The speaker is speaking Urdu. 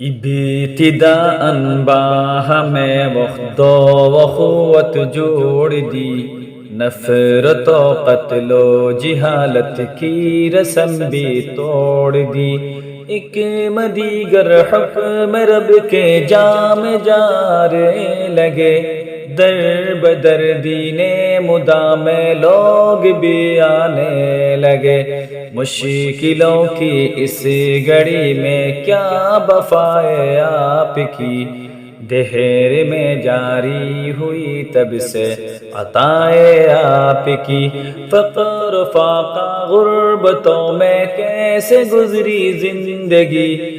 ابتداء باہ میں وقت و وخوت جوڑ دی، نفرت و قتل و جہالت کی رسم بھی توڑ دی۔ ایک مدیگر حکم رب کے جام جارے لگے در بدر دین مدام لوگ بھی آنے لگے۔ مشکلوں کی اس گھڑی میں کیا بفائے آپ کی؟ دہر میں جاری ہوئی تب سے عطائے آپ کی۔ فقر فاقہ غربتوں میں کیسے گزری زندگی؟